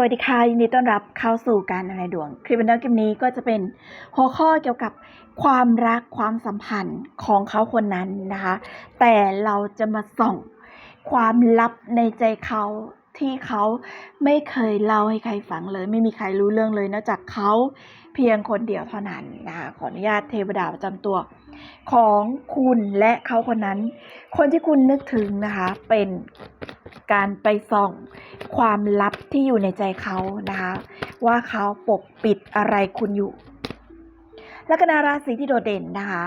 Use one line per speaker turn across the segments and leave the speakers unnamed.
วัสดีค่ะยินดีต้อนรับเข้าสู่การอะไรดวง คลิปวิดีโอคลิปนี้ก็จะเป็นหัวข้อเกี่ยวกับความรักความสัมพันธ์ของเขาคนนั้นนะคะ แต่เราจะมาส่องความลับในใจเขา ที่เขาไม่เคยเล่าให้ใครฟังเลย ไม่มีใครรู้เรื่องเลยนอกจากเขาเพียงคนเดียวเท่านั้นนะคะขออนุญาตเทวดาประจำตัว ของคุณและเขาคนนั้น คนที่คุณนึกถึงนะคะเป็นการไปส่องความลับที่อยู่ในใจเขานะคะว่าเขาปกปิดอะไรคุณอยู่ลัคนาราศีที่โดดเด่นนะคะ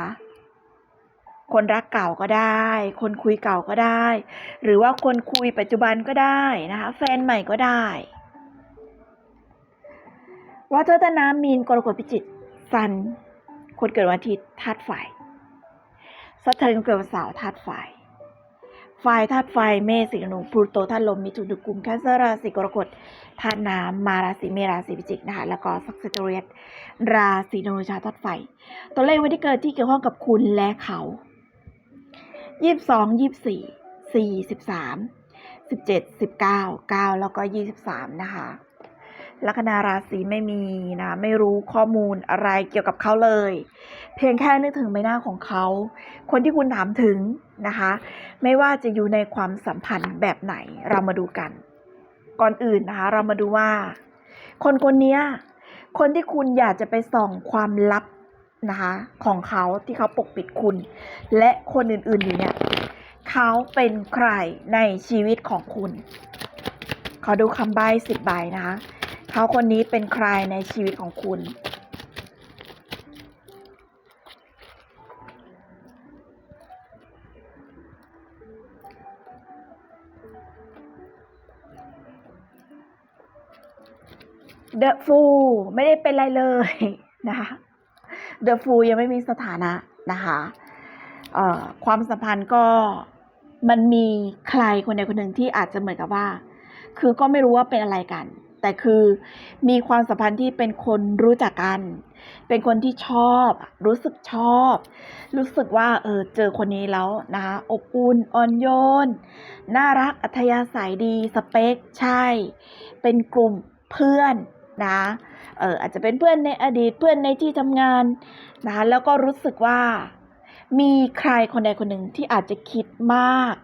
คนรักเก่าก็ได้ คนคุยเก่าก็ได้ หรือว่าคนคุยปัจจุบันก็ได้นะคะ แฟนใหม่ก็ได้วัตตนามีนกรกฎพิจิตรซัน คนเกิดวันอาทิตย์ธาตุไฟสัตว์เทนคนเกิดวันเสาร์ธาตุไฟไฟธาตุไฟเมษสิงห์ธนูพลูโตธาตุลมมิถุนกุมแคสเซอร์ราศีกรกฎธาตุน้ำมาราศีเมราศีพิจิกนะคะแล้วก็สักเซตเรียสราศีธนูชาธาตุไฟ ตัวเลขวันที่เกิดที่เกี่ยวข้องกับคุณและเขา ยี่สิบสองยี่สิบสี่สี่สิบสามสิบเจ็ดสิบเก้าเก้าแล้วก็ยี่สิบสามนะคะลัคนาราศีไม่มีนะ ไม่รู้ข้อมูลอะไรเกี่ยวกับเขาเลย เพียงแค่นึกถึงใบหน้าของเขา คนที่คุณถามถึงนะคะ ไม่ว่าจะอยู่ในความสัมพันธ์แบบไหนเรามาดูกัน ก่อนอื่นนะคะ เรามาดูว่า คนคนเนี้ยคนที่คุณอยากจะไปส่องความลับ นะคะของเขาที่เขาปกปิดคุณ และคนอื่นๆอยู่เนี่ยเขาเป็นใครในชีวิตของคุณ ขอดูคำใบ้สิบใบนะคะเขาคนนี้เป็นใครในชีวิตของคุณเดอะฟูไม่ได้เป็นอะไรเลยนะคะ เดอะฟูยังไม่มีสถานะนะคะความสัมพันธ์ก็มันมีใครคนใดคนหนึ่งที่อาจจะเหมือนกับว่า คือก็ไม่รู้ว่าเป็นอะไรกัน แต่คือมีความสัมพันธ์ที่เป็นคนรู้จักกัน เป็นคนที่ชอบ รู้สึกชอบ รู้สึกว่าเออเจอคนนี้แล้วนะคะอบอุ่นอ่อนโยน น่ารักอัธยาศัยดีสเปคใช่ เป็นกลุ่มเพื่อน นะเอออาจจะเป็นเพื่อนในอดีตเพื่อนในที่ทำงานนะคะแล้วก็รู้สึกว่า มีใครคนใดคนหนึ่งที่อาจจะคิดมาก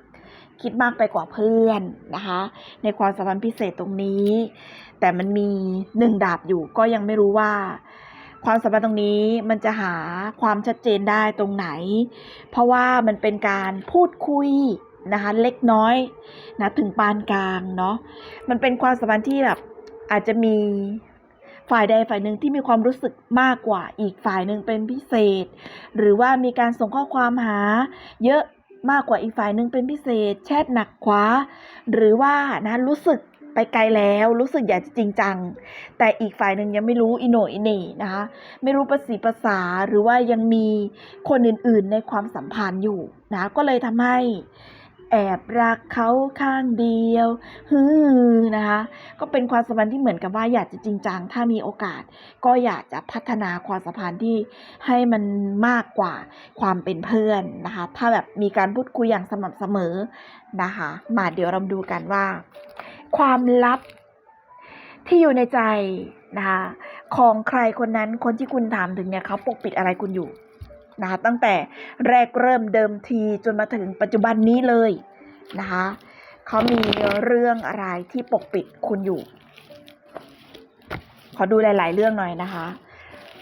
คิดมากไปกว่าเพื่อนนะคะ ในความสัมพันธ์พิเศษตรงนี้ แต่มันมีหนึ่งดาบอยู่ก็ยังไม่รู้ว่าความสัมพันธ์ตรงนี้มันจะหาความชัดเจนได้ตรงไหน เพราะว่ามันเป็นการพูดคุยนะคะเล็กน้อยนะถึงปานกลางเนาะมันเป็นความสัมพันธ์ที่แบบ อาจจะมีฝ่ายใดฝ่ายหนึ่งที่มีความรู้สึกมากกว่าอีกฝ่ายหนึ่งเป็นพิเศษ หรือว่ามีการส่งข้อความหา เยอะมากกว่าอีกฝ่ายหนึ่งเป็นพิเศษ แชทหนักขวาหรือว่านะรู้สึกไปไกลแล้วรู้สึกอยากจะจริงจัง แต่อีกฝ่ายหนึ่งยังไม่รู้อิโนอิเน่นะคะไม่รู้ภาษีภาษาหรือว่ายังมีคนอื่นๆในความสัมพันธ์อยู่นะก็เลยทำให้ แอบรักเขาข้างเดียวฮือนะคะ ก็เป็นความสัมพันธ์ที่เหมือนกับว่าอยากจะจริงจังถ้ามีโอกาส ก็อยากจะพัฒนาความสัมพันธ์ที่ให้มันมากกว่าความเป็นเพื่อนนะคะ ถ้าแบบมีการพูดคุยอย่างสม่ำเสมอนะคะ มาเดี๋ยวเรามาดูกันว่า ความลับที่อยู่ในใจนะคะของใครคนนั้นคนที่คุณถามถึงเนี่ยเขาปกปิดอะไรคุณอยู่ นะคะตั้งแต่แรกเริ่มเดิมทีจนมาถึงปัจจุบันนี้เลยนะคะเขามีเรื่องอะไรที่ปกปิดคุณอยู่ ขอดูหลาย ๆ เรื่องหน่อยนะคะ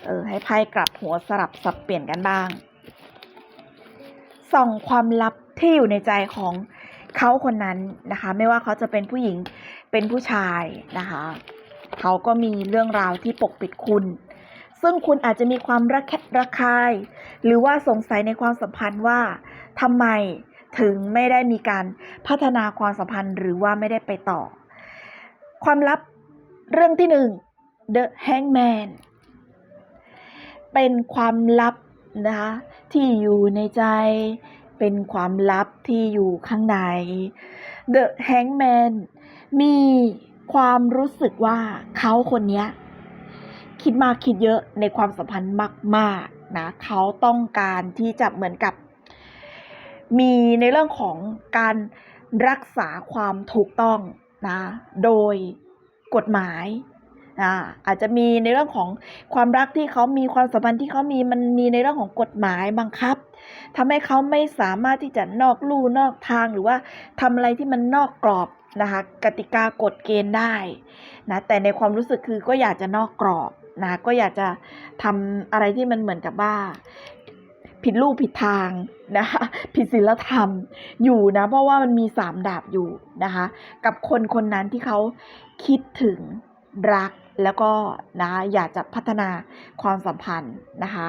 เออให้ไพ่กลับหัวสลับสับเปลี่ยนกันบ้าง ส่องความลับที่อยู่ในใจของเขาคนนั้นนะคะ ไม่ว่าเขาจะเป็นผู้หญิงเป็นผู้ชายนะคะ เขาก็มีเรื่องราวที่ปกปิดคุณ ซึ่งคุณอาจจะมีความระแคะระคาย หรือว่าสงสัยในความสัมพันธ์ว่าทำไมถึงไม่ได้มีการพัฒนาความสัมพันธ์ หรือว่าไม่ได้ไปต่อ ความลับเรื่องที่หนึ่ง The Hangman เป็นความลับนะคะที่อยู่ในใจ เป็นความลับที่อยู่ข้างใน The Hangman มีความรู้สึกว่าเขาคนนี้ คิดมากคิดเยอะในความสัมพันธ์มาก ๆ นะเขาต้องการที่จะเหมือนกับ มีในเรื่องของการรักษาความถูกต้องนะโดยกฎหมายอ่าอาจจะมีในเรื่องของความรักที่เขามีความสัมพันธ์ที่เขามีมันมีในเรื่องของกฎหมายบังคับทำให้เขาไม่สามารถที่จะนอกลู่นอกทางหรือว่าทำอะไรที่มันนอกกรอบนะคะกติกากฎเกณฑ์ได้นะแต่ในความรู้สึกคือก็อยากจะนอกกรอบ นะก็อยากจะทำอะไรที่มันเหมือนกับว่า ผิดรูปผิดทางนะคะผิดศีลธรรมอยู่นะ เพราะว่ามันมีสามดาบอยู่นะคะ กับคนคนนั้นที่เขาคิดถึงรักแล้วก็นะอยากจะพัฒนาความสัมพันธ์นะคะ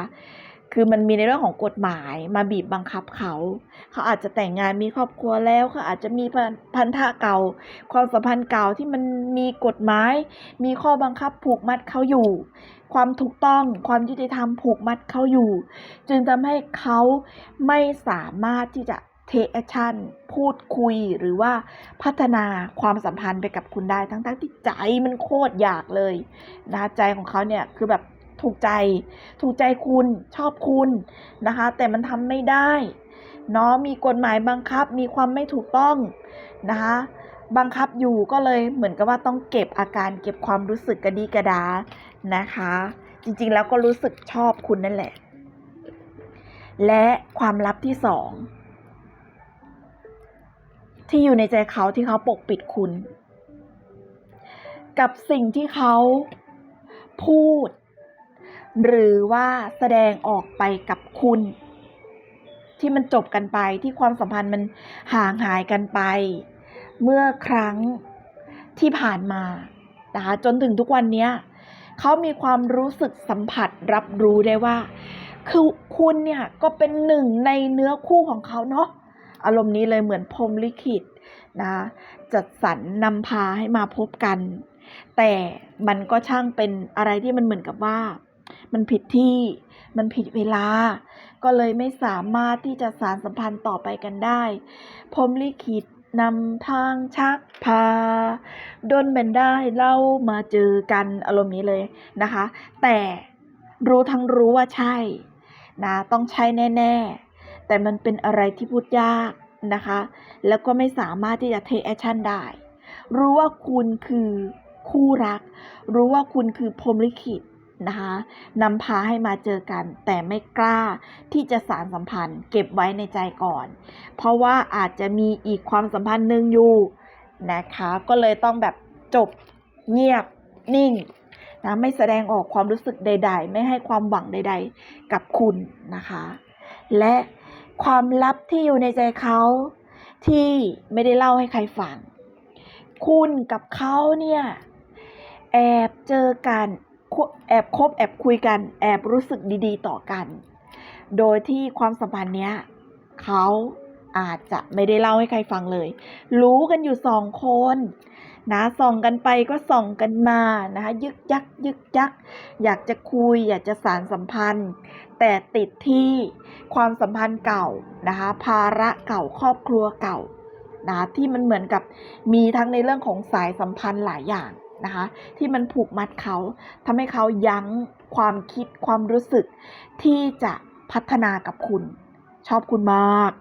คือมันมีในเรื่องของกฎหมายมาบีบบังคับเขา เขาอาจจะแต่งงานมีครอบครัวแล้วเขาอาจจะมีพันธะเก่า ความสัมพันธ์เก่าที่มันมีกฎหมาย มีข้อบังคับผูกมัดเขาอยู่ ความถูกต้องความยุติธรรมผูกมัดเขาอยู่ จึงทำให้เขาไม่สามารถที่จะเทคแอคชั่นพูดคุยหรือว่าพัฒนาความสัมพันธ์ไปกับคุณได้ทั้งๆที่ใจมันโคตรอยากเลยนะใจของเขาเนี่ยคือแบบ ถูกใจ ถูกใจคุณชอบคุณนะคะ แต่มันทำไม่ได้เนาะมีกฎหมายบังคับมีความไม่ถูกต้องนะคะบังคับอยู่ก็เลยเหมือนกับว่าต้องเก็บอาการเก็บความรู้สึกกระดีกระดานะคะ จริงๆแล้วก็รู้สึกชอบคุณนั่นแหละ และความลับที่สองที่อยู่ในใจเขาที่เขาปกปิดคุณ กับสิ่งที่เขาพูด หรือว่าแสดงออกไปกับคุณ ที่มันจบกันไปที่ความสัมพันธ์มันห่างหายกันไป เมื่อครั้งที่ผ่านมานะคะจนถึงทุกวันนี้เขามีความรู้สึกสัมผัสรับรู้ได้ว่า คือคุณเนี่ยก็เป็นหนึ่งในเนื้อคู่ของเขาเนาะอารมณ์นี้เลยเหมือนพรมลิขิตนะจัดสรรนำพาให้มาพบกัน แต่มันก็ช่างเป็นอะไรที่มันเหมือนกับว่า มันผิดที่ มันผิดเวลา ก็เลยไม่สามารถที่จะสารสัมพันธ์ต่อไปกันได้พรมลิขิตนำทางชักพาดนเป็นได้เล่ามาเจอกันอารมณ์นี้เลยนะคะ แต่รู้ทั้งรู้ว่าใช่นะต้องใช่แน่ ๆ แต่มันเป็นอะไรที่พูดยากนะคะ แล้วก็ไม่สามารถที่จะเทคแอคชั่นได้ รู้ว่าคุณคือคู่รัก รู้ว่าคุณคือพรมลิขิต นะคะนำพาให้มาเจอกัน แต่ไม่กล้าที่จะสารสัมพันธ์ เก็บไว้ในใจก่อน เพราะว่าอาจจะมีอีกความสัมพันธ์หนึ่งอยู่นะคะ ก็เลยต้องแบบจบเงียบนิ่งนะไม่แสดงออกความรู้สึกใด ๆ ไม่ให้ความหวังใด ๆ กับคุณนะคะ และความลับที่อยู่ในใจเขาที่ไม่ได้เล่าให้ใครฟัง คุณกับเขาเนี่ย แอบเจอกัน แอบคบแอบคุยกัน แอบรู้สึกดีๆ ต่อกัน โดยที่ความสัมพันธ์เนี้ยเขาอาจจะไม่ได้เล่าให้ใครฟังเลย รู้กันอยู่สองคนนะส่องกันไปก็ส่องกันมานะคะยึกยักยึกยัก อยากจะคุย อยากจะสารสัมพันธ์ แต่ติดที่ความสัมพันธ์เก่านะคะภาระเก่าครอบครัวเก่านะคะที่มันเหมือนกับมีทั้งในเรื่องของสายสัมพันธ์หลายอย่าง นะคะ ที่มันผูกมัดเขาทำให้เขายั้งความคิดความรู้สึก ที่จะพัฒนากับคุณ ชอบคุณมาก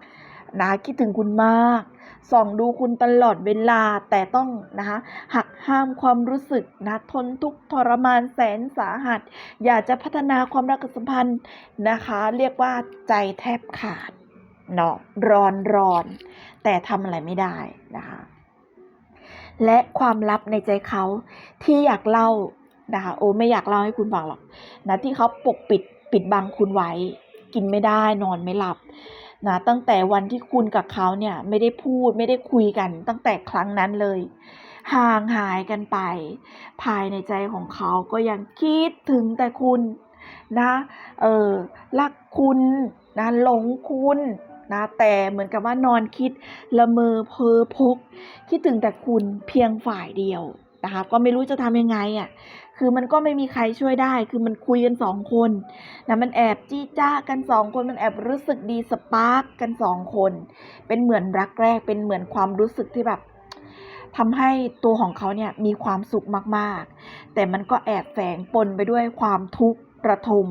นะคิดถึงคุณมากส่องดูคุณตลอดเวลาแต่ต้องนะคะหักห้ามความรู้สึกนะทนทุกทรมานแสนสาหัส อยากจะพัฒนาความรักสัมพันธ์นะคะ เรียกว่าใจแทบขาดเนาะร้อนร้อนแต่ทำอะไรไม่ได้นะคะ และความลับในใจเขาที่อยากเล่านะคะโอ้ไม่อยากเล่าให้คุณฟังหรอกนะที่เขาปกปิดปิดบังคุณไว้ กินไม่ได้นอนไม่หลับนะตั้งแต่วันที่คุณกับเขาเนี่ยไม่ได้พูดไม่ได้คุยกันตั้งแต่ครั้งนั้นเลย ห่างหายกันไป ภายในใจของเขาก็ยังคิดถึงแต่คุณนะเออรักคุณนะหลงคุณ นะแต่เหมือนกับว่านอนคิดละเมอเพ้อพก คิดถึงแต่คุณเพียงฝ่ายเดียวนะคะก็ไม่รู้จะทำยังไงอะคือมันก็ไม่มีใครช่วยได้ คือมันคุยกันสองคนนะมันแอบจี้จ้ากันสองคน มันแอบรู้สึกดีสปาร์กกันสองคน เป็นเหมือนรักแรก เป็นเหมือนความรู้สึกที่แบบทำให้ตัวของเขาเนี่ยมีความสุขมากๆ แต่มันก็แอบแฝงปนไปด้วยความทุกข์ระทม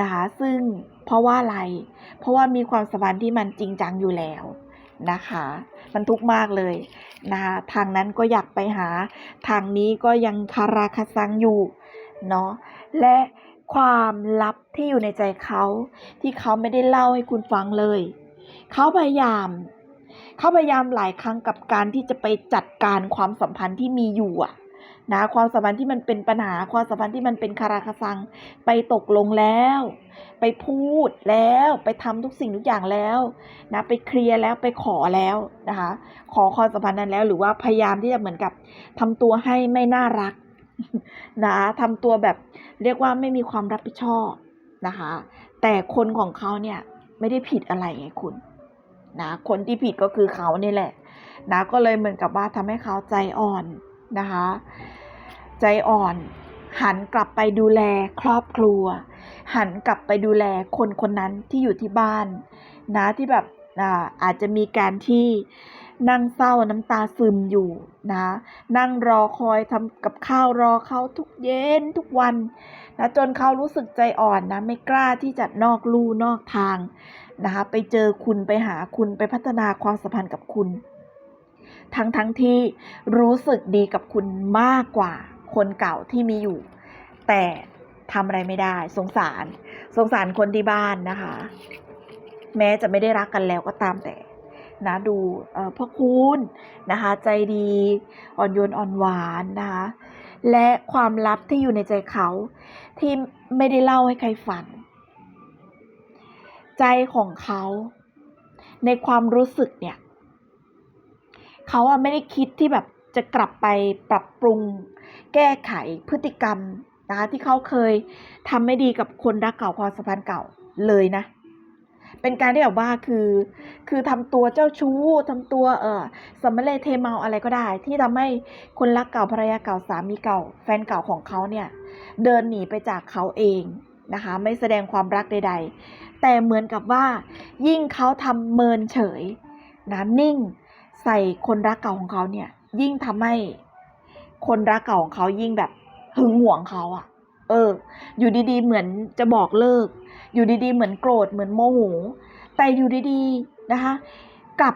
นะคะ ซึ่ง เพราะว่าอะไร เพราะว่ามีความสัมพันธ์ที่มันจริงจังอยู่แล้วนะคะ มันทุกข์มากเลยนะคะทางนั้นก็อยากไปหา ทางนี้ก็ยังคาราคาซังอยู่เนาะและความลับที่อยู่ในใจเขาที่เขาไม่ได้เล่าให้คุณฟังเลย เขาพยายาม เขาพยายามหลายครั้งกับการที่จะไปจัดการความสัมพันธ์ที่มีอยู่อะ นะความสัมพันธ์ที่มันเป็นปัญหาความสัมพันธ์ที่มันเป็นคาราคาซัง ไปตกลงแล้ว ไปพูดแล้วไปทำทุกสิ่งทุกอย่างแล้วนะไปเคลียร์แล้วไปขอแล้วนะคะขอความสัมพันธ์นั้นแล้วหรือว่าพยายามที่จะเหมือนกับทำตัวให้ไม่น่ารักนะทำตัวแบบเรียกว่าไม่มีความรับผิดชอบนะคะ แต่คนของเขาเนี่ยไม่ได้ผิดอะไรไงคุณนะคนที่ผิดก็คือเขาเนี่แหละนะก็เลยเหมือนกับว่าทำให้เขาใจอ่อน นะคะ ใจอ่อน หันกลับไปดูแลครอบครัว หันกลับไปดูแลคนคนนั้นที่อยู่ที่บ้าน นะที่แบบอ่าอาจจะมีการที่นั่งเศร้าน้ำตาซึมอยู่นะ นั่งรอคอยทำกับข้าวรอเขาทุกเย็นทุกวันนะจนเขารู้สึกใจอ่อนนะ ไม่กล้าที่จะนอกลู่นอกทางนะคะ ไปเจอคุณไปหาคุณไปพัฒนาความสัมพันธ์กับคุณ ทั้งทั้งที่รู้สึกดีกับคุณมากกว่าคนเก่าที่มีอยู่ แต่ทำอะไรไม่ได้ สงสาร สงสารคนที่บ้านนะคะ แม้จะไม่ได้รักกันแล้วก็ตามแต่นะดูพ่อคุณนะคะ ใจดีอ่อนโยนอ่อนหวานนะคะและความลับที่อยู่ในใจเขาที่ไม่ได้เล่าให้ใครฟังใจของเขา ในความรู้สึกเนี่ย เขาอะไม่ได้คิดที่แบบจะกลับไปปรับปรุง แก้ไขพฤติกรรมนะคะที่เขาเคยทำไม่ดีกับคนรักเก่าความสัมพันธ์เก่าเลยนะ เป็นการที่แบบว่าคือ คือทำตัวเจ้าชู้ทำตัวเออสมเลเทเมาอะไรก็ได้ ที่ทำให้คนรักเก่าภรรยาเก่าสามีเก่า แฟนเก่าของเขาเนี่ย เดินหนีไปจากเขาเองนะคะ ไม่แสดงความรักใด ๆ แต่เหมือนกับว่า ยิ่งเขาทำเมินเฉยนะนิ่ง ใส่คนรักเก่าของเขาเนี่ย ยิ่งทำให้คนรักเก่าของเขายิ่งแบบหึงหวงเขาอะเออ อยู่ดีๆ เหมือนจะบอกเลิก อยู่ดีๆ เหมือนโกรธเหมือนโมโหแต่อยู่ดีๆนะคะกับ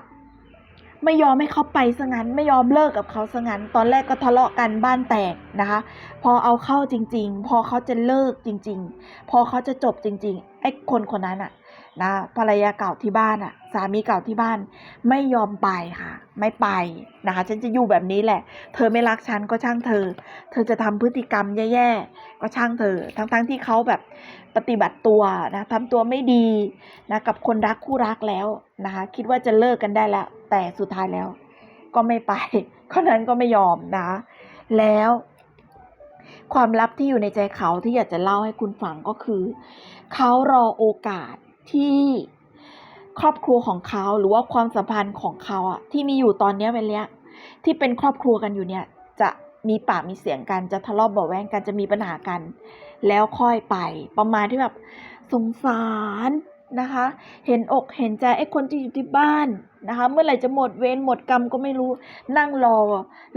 ไม่ยอมให้เขาไปซะงั้น ไม่ยอมเลิกกับเขาซะงั้น ตอนแรกก็ทะเลาะกันบ้านแตกนะคะ พอเอาเข้าจริง ๆ พอเขาจะเลิกจริง ๆ พอเขาจะจบจริง ๆ ไอ้คนคนนั้นอะ นะภรรยาเก่าที่บ้านอะสามีเก่าที่บ้านไม่ยอมไปค่ะ ไม่ไปนะคะฉันจะอยู่แบบนี้แหละ เธอไม่รักฉันก็ช่างเธอ เธอจะทำพฤติกรรมแย่ๆก็ช่างเธอ ทั้งๆที่เขาแบบปฏิบัติตัวนะทำตัวไม่ดีนะกับคนรักคู่รักแล้วนะคะคิดว่าจะเลิกกันได้แล้ว แต่สุดท้ายแล้ว ก็ไม่ไปคนนั้นก็ไม่ยอมนะ แล้วความลับที่อยู่ในใจเขาที่อยากจะเล่าให้คุณฟังก็คือ เขารอโอกาส ที่ครอบครัวของเขาหรือว่าความสัมพันธ์ของเขาอะที่มีอยู่ตอนเนี้ยเวลาที่เป็นครอบครัวกันอยู่เนี่ย จะมีปากมีเสียงกันจะทะเลาะเบาแวงกันจะมีปัญหากัน แล้วค่อยไปประมาณที่แบบสงสารนะคะ เห็นอกเห็นใจไอ้คนที่อยู่ที่บ้านนะคะ เมื่อไหร่จะหมดเวรหมดกรรมก็ไม่รู้นั่งรอ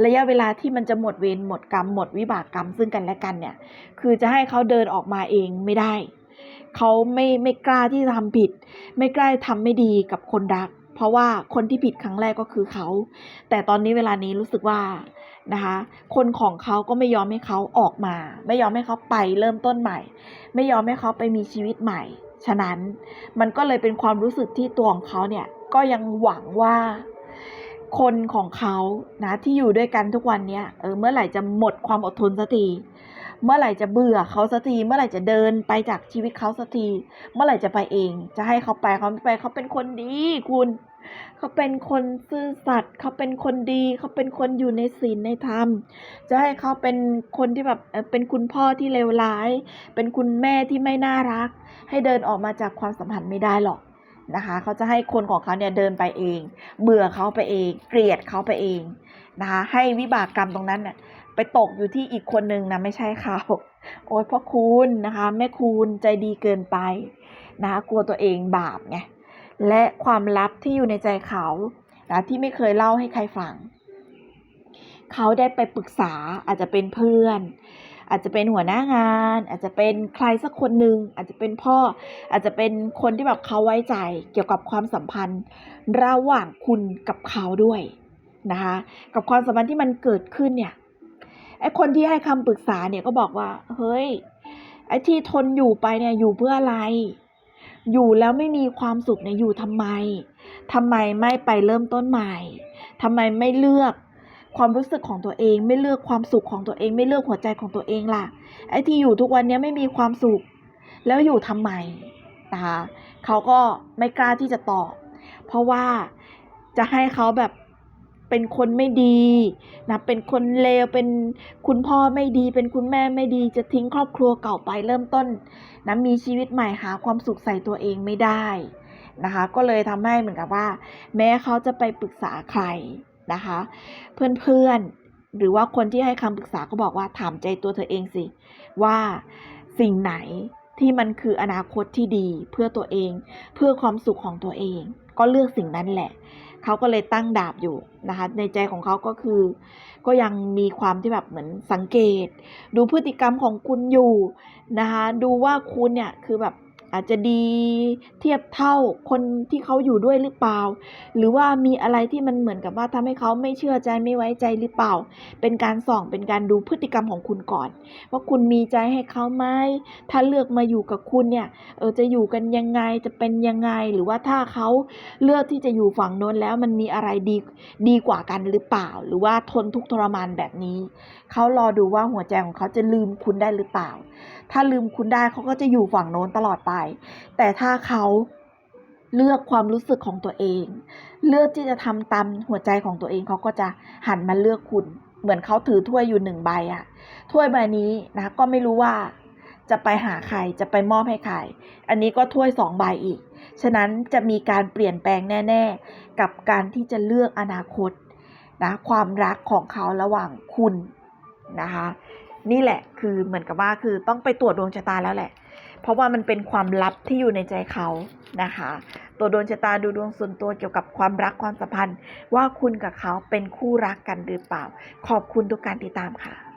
ระยะเวลาที่มันจะหมดเวรหมดกรรมหมดวิบากกรรมซึ่งกันและกันเนี่ย คือจะให้เขาเดินออกมาเองไม่ได้ เขาไม่ไม่กล้าที่จะทำผิด ไม่กล้าทำไม่ดีกับคนรัก เพราะว่าคนที่ผิดครั้งแรกก็คือเขา แต่ตอนนี้เวลานี้รู้สึกว่านะคะ คนของเขาก็ไม่ยอมให้เขาออกมา ไม่ยอมให้เขาไปเริ่มต้นใหม่ ไม่ยอมให้เขาไปมีชีวิตใหม่ ฉะนั้นมันก็เลยเป็นความรู้สึกที่ตัวของเขาเนี่ยก็ยังหวังว่าคนของเขานะที่อยู่ด้วยกันทุกวันเนี้ยเออเมื่อไหร่จะหมดความอดทนสักที เมื่อไหร่จะเบื่อเขาสักทีเมื่อไหร่จะเดินไปจากชีวิตเขาสักที เมื่อไหร่จะไปเอง จะให้เขาไปเขาไม่ไปเขาเป็นคนดีคุณ เขาเป็นคนซื่อสัตย์เขาเป็นคนดี เขาเป็นคนอยู่ในศีลในธรรม จะให้เขาเป็นคนที่แบบเป็นคุณพ่อที่เลวร้าย เป็นคุณแม่ที่ไม่น่ารัก ให้เดินออกมาจากความสัมพันธ์ไม่ได้หรอกนะคะเขาจะให้คนของเขาเนี่ยเดินไปเอง เบื่อเขาไปเอง เกลียดเขาไปเองนะคะให้วิบากกรรมตรงนั้นน่ะไป ตกอยู่ที่อีกคนนึงนะไม่ใช่เขาโอ้ยพ่อคุณนะคะแม่คุณใจดีเกินไปนะคะกลัวตัวเองบาปไงและความลับที่อยู่ในใจเขานะที่ไม่เคยเล่าให้ใครฟัง เขาได้ไปปรึกษาอาจจะเป็นเพื่อน อาจจะเป็นหัวหน้างาน อาจจะเป็นใครสักคนหนึ่งอาจจะเป็นพ่อ อาจจะเป็นคนที่แบบเขาไว้ใจเกี่ยวกับความสัมพันธ์ ระหว่างคุณกับเขาด้วยนะคะกับความสัมพันธ์ที่มันเกิดขึ้นเนี่ย ไอ้คนที่ให้คำปรึกษาเนี่ยก็บอกว่า เฮ้ย ไอ้ที่ทนอยู่ไปเนี่ยอยู่เพื่ออะไร อยู่แล้วไม่มีความสุขเนี่ยอยู่ทำไมทำไมไม่ไปเริ่มต้นใหม่ทำไมไม่เลือกความรู้สึกของตัวเอง ไม่เลือกความสุขของตัวเอง ไม่เลือกหัวใจของตัวเองล่ะ ไอ้ที่อยู่ทุกวันนี้ไม่มีความสุข แล้วอยู่ทำไมนะคะเขาก็ไม่กล้าที่จะตอบ เพราะว่าจะให้เขาแบบ เป็นคนไม่ดีนะเป็นคนเลวเป็นคุณพ่อไม่ดี เป็นคุณแม่ไม่ดีจะทิ้งครอบครัวเก่าไปเริ่มต้นนะมีชีวิตใหม่หาความสุขใส่ตัวเองไม่ได้นะคะก็เลยทำให้เหมือนกับว่า แม้เขาจะไปปรึกษาใครนะคะ เพื่อนๆหรือว่าคนที่ให้คำปรึกษาก็บอกว่าถามใจตัวเธอเองสิ ว่าสิ่งไหนที่มันคืออนาคตที่ดีเพื่อตัวเอง เพื่อความสุขของตัวเอง ก็เลือกสิ่งนั้นแหละ เขาก็เลยตั้งดาบอยู่นะคะในใจของเขาก็คือ ก็ยังมีความที่แบบเหมือนสังเกต ดูพฤติกรรมของคุณอยู่นะคะดูว่าคุณเนี่ยคือแบบ อาจจะดีเทียบเท่าคนที่เขาอยู่ด้วยหรือเปล่า หรือว่ามีอะไรที่มันเหมือนกับว่าทำให้เขาไม่เชื่อใจไม่ไว้ใจหรือเปล่า เป็นการส่องเป็นการดูพฤติกรรมของคุณก่อน ว่าคุณมีใจให้เขาไหมถ้าเลือกมาอยู่กับคุณเนี่ยเออจะอยู่กันยังไงจะเป็นยังไง หรือว่าถ้าเขาเลือกที่จะอยู่ฝั่งโน้นแล้วมันมีอะไรดีดีกว่ากันหรือเปล่า หรือว่าทนทุกทรมานแบบนี้เขารอดูว่าหัวใจของเขาจะลืมคุณได้หรือเปล่า ถ้าลืมคุณได้เขาก็จะอยู่ฝั่งโน้นตลอดไปแต่ถ้าเขาเลือกความรู้สึกของตัวเอง เลือกที่จะทำตามหัวใจของตัวเองเขาก็จะหันมาเลือกคุณ เหมือนเขาถือถ้วยอยู่หนึ่งใบอะถ้วยใบนี้นะก็ไม่รู้ว่าจะไปหาใครจะไปมอบให้ใคร อันนี้ก็ถ้วยสองใบอีก ฉะนั้นจะมีการเปลี่ยนแปลงแน่ ๆ กับการที่จะเลือกอนาคตนะความรักของเขาระหว่างคุณนะคะ นี่แหละคือเหมือนกับว่าคือต้องไปตรวจดวงชะตาแล้วแหละ เพราะว่ามันเป็นความลับที่อยู่ในใจเขานะคะ ตัวดวงชะตาดูดวงส่วนตัวเกี่ยวกับความรักความสัมพันธ์ ว่าคุณกับเขาเป็นคู่รักกันหรือเปล่า ขอบคุณทุกการติดตามค่ะ